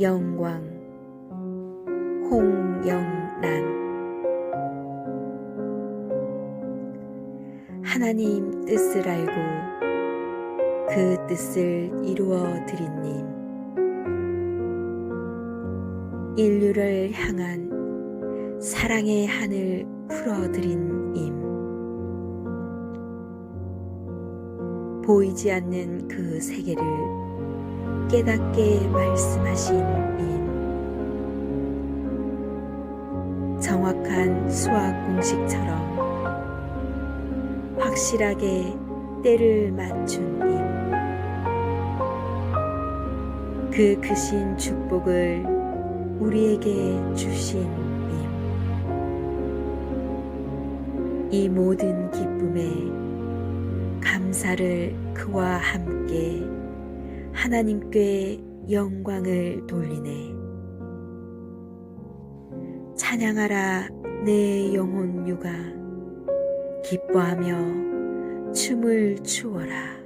영광. 홍영란. 하나님 뜻을 알고 그 뜻을 이루어 드린 님. 인류를 향한 사랑의 하늘 풀어 드린 임. 보이지 않는 그 세계를 깨닫게 말씀하신 임 정확한 수학 공식처럼 확실하게 때를 맞춘 임그 크신 축복을 우리에게 주신 임이 모든 기쁨에 감사를 그와 함께 하나님께 영광을 돌리네. 찬양하라 내 영혼 유가 기뻐하며 춤을 추어라.